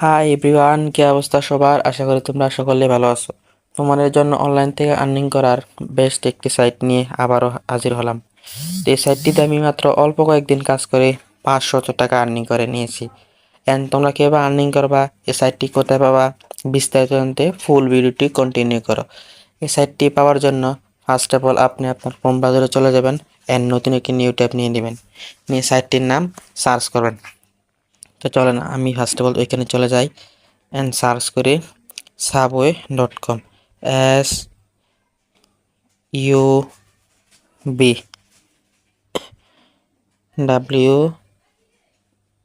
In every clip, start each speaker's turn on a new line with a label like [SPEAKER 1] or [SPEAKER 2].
[SPEAKER 1] Hi everyone কি অবস্থা সবার? আশা করি তোমরা সকলে ভালো আছো। তোমাদের জন্য অনলাইন থেকে আর্নিং করার বেস্ট একটি সাইট নিয়ে আবারও হাজির হলাম। এই সাইটটিতে আমি মাত্র অল্প কয়েকদিন কাজ করে পাঁচশত টাকা আর্নিং করে নিয়েছি। অ্যান্ড তোমরা কীভাবে আর্নিং করবা? এই সাইটটি কোথায় পাবা? বিস্তারিত জানতে ফুল ভিডিওটি কন্টিনিউ করো। এই সাইটটি পাওয়ার জন্য ফার্স্ট অফ অল আপনি আপনার ফোন বাজারে চলে যাবেন অ্যান্ড নতুন একটি নিউ ট্যাব নিয়ে নেবেন। নিয়ে সাইটটির নাম সার্চ করবেন। তো চলেন আমি ফার্স্ট অফ অল ওইখানে চলে যাই অ্যান্ড সার্চ করে subway dot com S U B W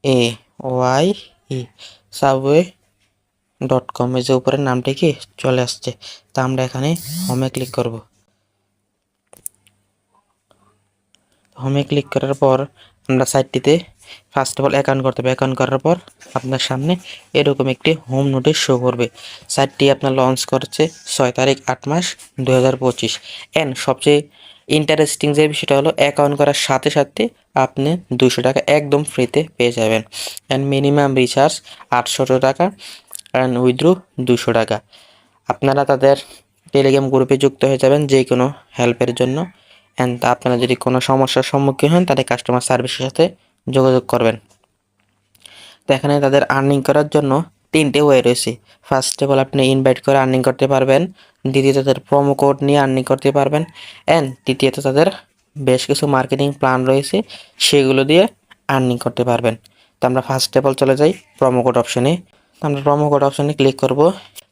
[SPEAKER 1] A Y E subway dot com এই যে উপরের নামটি কি? চলে আসছে। তা আমরা এখানে হোমে ক্লিক করব। হোমে ক্লিক করার পর আমরা সাইটটিতে ফার্স্ট অফ অল অ্যাকাউন্ট করতে হবে। অ্যাকাউন্ট করার পর আপনার সামনে এরকম একটি হোম নোটিশ শো করবে। সাইটটি আপনার লঞ্চ করছে ছয় তারিখ আট মাস দু হাজার পঁচিশ। অ্যান্ড সবচেয়ে ইন্টারেস্টিং যে বিষয়টা হলো অ্যাকাউন্ট করার সাথে সাথে আপনি দুশো টাকা একদম ফ্রিতে পেয়ে যাবেন। অ্যান্ড মিনিমাম রিচার্জ আটশো টাকা অ্যান্ড উইথড্রু দুশো টাকা। আপনারা তাদের টেলিগ্রাম গ্রুপে যুক্ত হয়ে যাবেন যে কোনো হেল্পের জন্য। অ্যান্ড আপনারা যদি কোনো সমস্যার সম্মুখীন হন, তাদের কাস্টমার সার্ভিসের সাথে যোগাযোগ করবেন। তো এখানে তাদের আর্নিং করার জন্য তিনটে ওয়ে রয়েছে। ফার্স্ট অফ অল আপনি ইনভাইট করে আর্নিং করতে পারবেন। দ্বিতীয়ত, তাদের প্রোমো কোড নিয়ে আর্নিং করতে পারবেন। অ্যান্ড তৃতীয়ত, তাদের বেশ কিছু মার্কেটিং প্ল্যান রয়েছে, সেগুলো দিয়ে আর্নিং করতে পারবেন। তো আমরা ফার্স্ট অফ অল চলে যাই প্রোমো কোড অপশনে তো আমরা প্রোমো কোড অপশনে ক্লিক করব।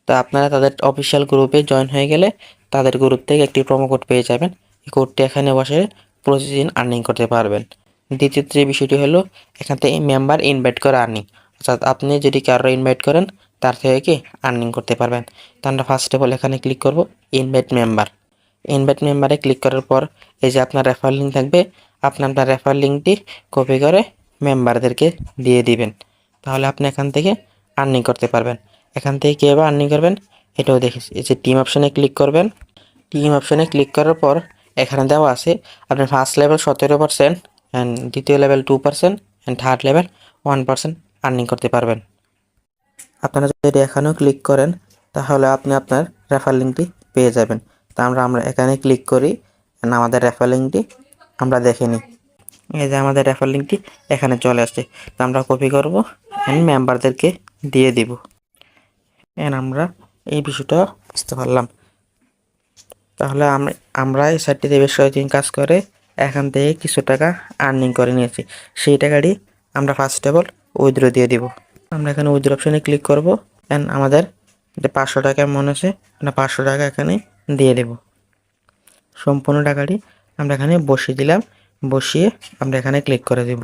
[SPEAKER 1] তো আপনারা তাদের অফিসিয়াল গ্রুপে জয়েন হয়ে গেলে তাদের গ্রুপ থেকে একটি প্রোমো কোড পেয়ে যাবেন। এই কোডটি এখানে বসে প্রতিদিন আর্নিং করতে পারবেন। দ্বিতীয় যে বিষয়টি হলো, এখান থেকে মেম্বার ইনভাইট করে আর্নিং অর্থাৎ আপনি যদি কারও ইনভাইট করেন, তার থেকে কি আর্নিং করতে পারবেন। তো আমরা ফার্স্ট অফ অল এখানে ক্লিক করব ইনভাইট মেম্বার ইনভাইট মেম্বারে ক্লিক করার পর, এই যে আপনার রেফার লিঙ্ক থাকবে, আপনি আপনার রেফার লিঙ্কটি কপি করে মেম্বারদেরকে দিয়ে দিবেন। তাহলে আপনি এখান থেকে আর্নিং করতে পারবেন। এখান থেকে কীভাবে আর্নিং করবেন, এটাও দেখেছি এই যে টিম অপশানে ক্লিক করবেন। টিম অপশানে ক্লিক করার পর, এখানে দেওয়া আছে আপনার ফার্স্ট লেভেল সতেরো পার্সেন্ট অ্যান্ড দ্বিতীয় level two percent and third level one percent earning করতে পারবেন। আপনারা যদি এখানেও ক্লিক করেন, তাহলে আপনি আপনার রেফার লিঙ্কটি পেয়ে যাবেন। তা আমরা আমরা এখানে ক্লিক করি আমাদের রেফার লিঙ্কটি আমরা দেখে নিই। এই যে আমাদের রেফার লিঙ্কটি এখানে চলে আসছে। তো আমরা কপি করব অ্যান্ড মেম্বারদেরকে দিয়ে দিব। অ্যান্ড আমরা এই বিষয়টা বুঝতে পারলাম। তাহলে আমরা আমরা এই সাইটটিতে বেশ কয়েকদিন কাজ করে এখান থেকে কিছু টাকা আর্নিং করে নিয়েছি। সেই টাকাটি আমরা ফার্স্ট অফ অল উইথড্র দিয়ে দিব। আমরা এখানে উইথড্র অপশানে ক্লিক করব। অ্যান্ড আমাদের যে পাঁচশো টাকা মনে আছে, আমরা পাঁচশো টাকা এখানে দিয়ে দেব। সম্পূর্ণ টাকাটি আমরা এখানে বসিয়ে দিলাম। বসিয়ে আমরা এখানে ক্লিক করে দেব।